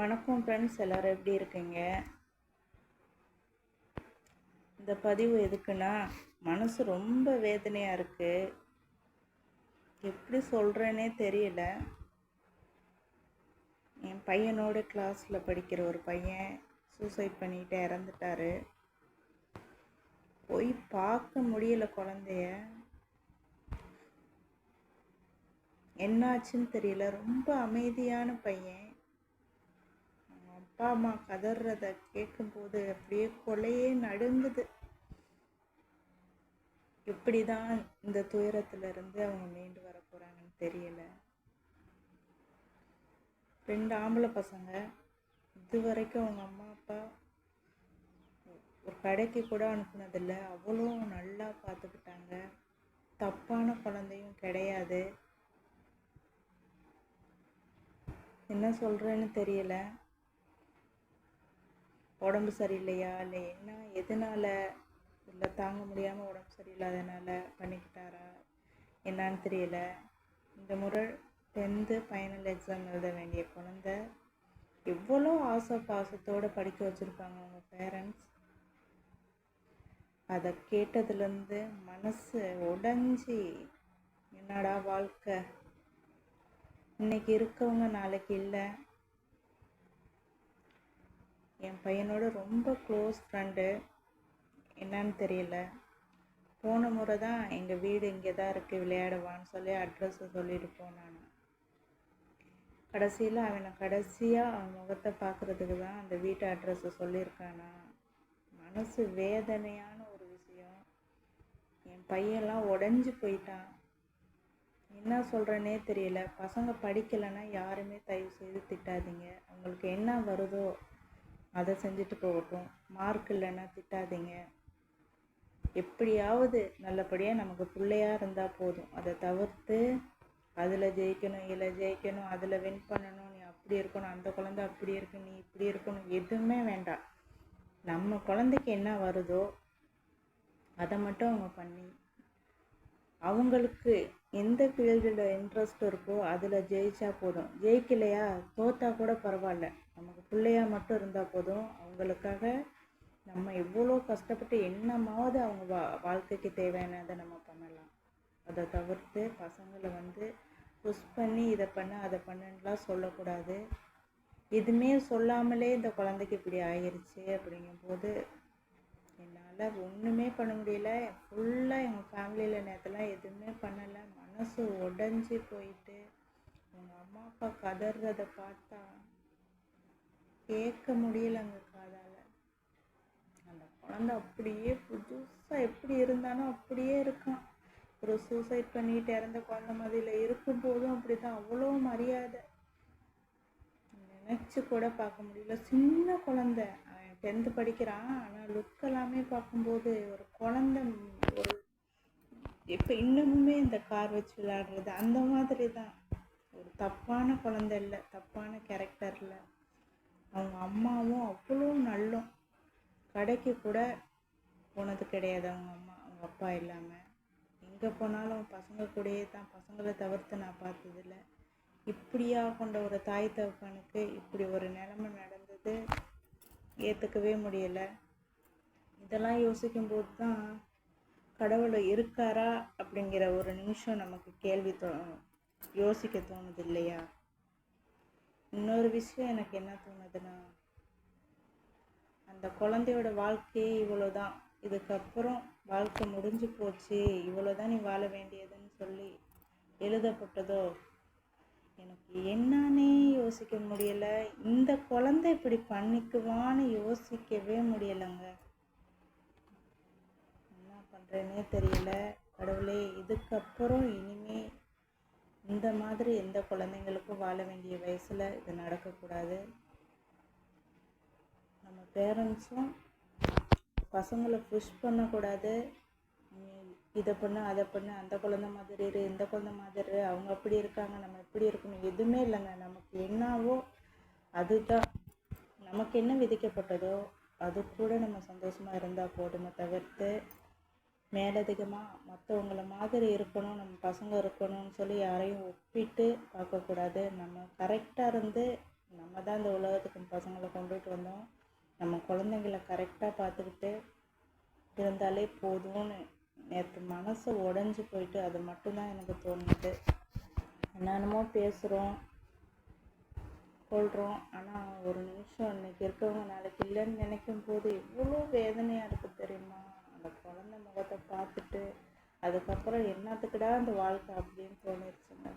வணக்கம் ஃப்ரெண்ட்ஸ் எல்லோரும் எப்படி இருக்கீங்க? இந்த பதிவு எதுக்குன்னா மனசு ரொம்ப வேதனையாக இருக்குது எப்படி சொல்கிறேனே தெரியல. என் பையனோட கிளாஸில் படிக்கிற ஒரு பையன் சூசைட் பண்ணிட்டு இறந்துட்டாரு. போய் பார்க்க முடியல குழந்தைய. என்னாச்சுன்னு தெரியல. ரொம்ப அமைதியான பையன். அப்பா அம்மா கதறத கேட்கும்போது அப்படியே கொலையே நடுங்குது. எப்படி தான் இந்த துயரத்திலிருந்து அவங்க மீண்டு வர போகிறாங்கன்னு தெரியல. ரெண்டு ஆம்பளை பசங்க. இது வரைக்கும் அவங்க அம்மா அப்பா ஒரு கடைக்கு கூட அனுப்புனதில்லை. அவ்வளோ நல்லா பார்த்துக்கிட்டாங்க. தப்பான குழந்தையும் கிடையாது. என்ன சொல்கிறேன்னு தெரியல. உடம்பு சரியில்லையா? இல்லை என்ன? எதனால்? இல்லை தாங்க முடியாமல் உடம்பு சரியில்லாதனால பண்ணிக்கிட்டாரா? என்னன்னு தெரியல. இந்த முறை டென்த்து ஃபைனல் எக்ஸாம் எழுத வேண்டிய குழந்த எவ்வளோ ஆசை பாசத்தோடு படிக்க வச்சுருப்பாங்க அவங்க பேரண்ட்ஸ் அதை கேட்டதுலேருந்து மனசு உடஞ்சி என்னடா வாழ்க்கை? இன்னைக்கு இருக்கவங்க நாளைக்கு இல்லை. என் பையனோட ரொம்ப க்ளோஸ் ஃப்ரெண்டு என்னன்னு தெரியல. போன முறை தான் எங்கள் வீடு இங்கே தான் இருக்குது விளையாடுவான்னு சொல்லி அட்ரஸை சொல்லிட்டு போனான் கடைசியில் அவனை கடைசியாக அவன் முகத்தை பார்க்குறதுக்கு தான் அந்த வீட்டு அட்ரஸை சொல்லியிருக்கானா. மனசு வேதனையான ஒரு விஷயம். என் பையன்லாம் உடஞ்சி போயிட்டான். என்ன சொல்கிறேனே தெரியல. பசங்க படிக்கலைன்னா யாருமே தயவு செய்து திட்டாதீங்க. அவங்களுக்கு என்ன வருதோ அதை செஞ்சுட்டு போகட்டும். மார்க் இல்லைன்னா திட்டாதீங்க. எப்படியாவது நல்லபடியாக நமக்கு பிள்ளையாக இருந்தால் போதும். அதை தவிர்த்து அதில் ஜெயிக்கணும் இதில் ஜெயிக்கணும் அதில் வின் பண்ணணும். நீ அப்படி இருக்கணும் அந்த குழந்தை அப்படி இருக்கு நீ இப்படி இருக்கணும். எதுவுமே வேண்டாம். நம்ம குழந்தைக்கு என்ன வருதோ அதை மட்டும் அவங்க பண்ணி அவங்களுக்கு எந்த ஃபீல்டில் இன்ட்ரெஸ்ட் இருக்கோ அதில் ஜெயிச்சா போதும். ஜெயிக்கலையா? தோத்தா கூட பரவாயில்ல. நமக்கு பிள்ளையாக மட்டும் இருந்தால் போதும். அவங்களுக்காக நம்ம எவ்வளோ கஷ்டப்பட்டு என்னமாவது அவங்க வா வாழ்க்கைக்கு தேவையானதை நம்ம பண்ணலாம். அதை தவிர்த்து பசங்களை வந்து புஷ் பண்ணி இதை பண்ண அதை பண்ணுலாம் சொல்லக்கூடாது. எதுவுமே சொல்லாமலே இந்த குழந்தைக்கு இப்படி ஆயிடுச்சு அப்படிங்கும்போது என்னால் ஒன்றுமே பண்ண முடியல. ஃபுல்லாக எங்கள் ஃபேமிலியில் நேரத்தெல்லாம் எதுவுமே பண்ணலை. மனசு உடஞ்சி போயிட்டு எங்கள் அம்மா அப்பா கதறதை பார்த்தா கேட்க முடியலங்க காதால். அந்த குழந்தை அப்படியே புதுசாக எப்படி இருந்தானோ அப்படியே இருக்கான். ஒரு சூசைட் பண்ணிட்டு இறந்த குழந்தை மாதிரியில் இருக்கும்போதும் அப்படி தான் அவ்வளோ மரியாதை. நினச்சி கூட பார்க்க முடியல. சின்ன குழந்தை. டென்த்து படிக்கிறான். ஆனால் லுக் எல்லாமே பார்க்கும்போது ஒரு குழந்தை ஒரு இப்போ இன்னமுமே இந்த கார் வச்சு விளையாடுறது அந்த மாதிரி தான் ஒரு தப்பான குழந்தை இல்லை. தப்பான கேரக்டர் இல்லை அவங்க அம்மாவும் அவ்வளோ நல்லோம். கடைக்கு கூட போனது கிடையாது அவங்க அம்மா அவங்க அப்பா இல்லாமல் எங்கே போனாலும் பசங்க கூடயே தான் பசங்களை தவிர்த்து நான் பார்த்ததில்ல. இப்படியா கொண்ட ஒரு தாய் தகப்பனுக்கு இப்படி ஒரு நிலைமை நடந்தது ஏற்றுக்கவே முடியலை. இதெல்லாம் யோசிக்கும்போது தான் கடவுள் இருக்காரா அப்படிங்கிற ஒரு நிமிஷம் நமக்கு கேள்வி தோ யோசிக்க தோணுது இல்லையா? இன்னொரு விஷயம் எனக்கு என்ன தோணுதுன்னா அந்த குழந்தையோட வாழ்க்கையே இவ்வளோதான் இதுக்கப்புறம் வாழ்க்கை முடிஞ்சு போச்சு இவ்வளோதான் நீ வாழ வேண்டியதுன்னு சொல்லி எழுதப்பட்டதோ எனக்கு என்னன்னே யோசிக்க முடியலை. இந்த குழந்தை இப்படி பண்ணிக்குவான்னு யோசிக்கவே முடியலைங்க. என்ன பண்ணுறேனே தெரியல. கடவுளே இதுக்கப்புறம் இனிமே இந்த மாதிரி எந்த குழந்தைங்களுக்கும் வாழ வேண்டிய வயசில் இது நடக்கக்கூடாது. நம்ம பேரண்ட்ஸும் பசங்களை புஷ் பண்ணக்கூடாது. இதை பண்ணு அதை பண்ணு அந்த குழந்த மாதிரி இரு இந்த குழந்த மாதிரி இரு அவங்க அப்படி இருக்காங்க நம்ம எப்படி இருக்கணும் எதுவுமே இல்லைங்க. நமக்கு என்னவோ அதுதான். நமக்கு என்ன விதிக்கப்பட்டதோ அது கூட நம்ம சந்தோஷமாக இருந்தால் போதுமே தவிர்த்து மேலதிகமாக மற்றவங்கள மாதிரி இருக்கணும் நம்ம பசங்க இருக்கணும்னு சொல்லி யாரையும் ஒப்பிட்டு பார்க்கக்கூடாது நம்ம கரெக்டாக இருந்து நம்ம தான் இந்த உலகத்துக்கு பசங்களை கொண்டுட்டு வந்தோம். நம்ம குழந்தைங்கள கரெக்டாக பார்த்துக்கிட்டு இருந்தாலே போதும்னு நேற்று மனசு உடஞ்சி போயிட்டு அது மட்டும்தான் எனக்கு தோணுது. என்னென்னமோ பேசுகிறோம் கொள்கிறோம் ஆனால் ஒரு நிமிஷம் இன்றைக்கி இருக்கவங்க நாளைக்கு இல்லைன்னு நினைக்கும் போது எவ்வளோ வேதனையாக இருக்குது தெரியுமா? அந்த குழந்தை முகத்தை பார்த்துட்டு அதுக்கப்புறம் என்னத்துக்குடா அந்த வாழ்க்கை அப்படின்னு தோணிடுச்சுங்க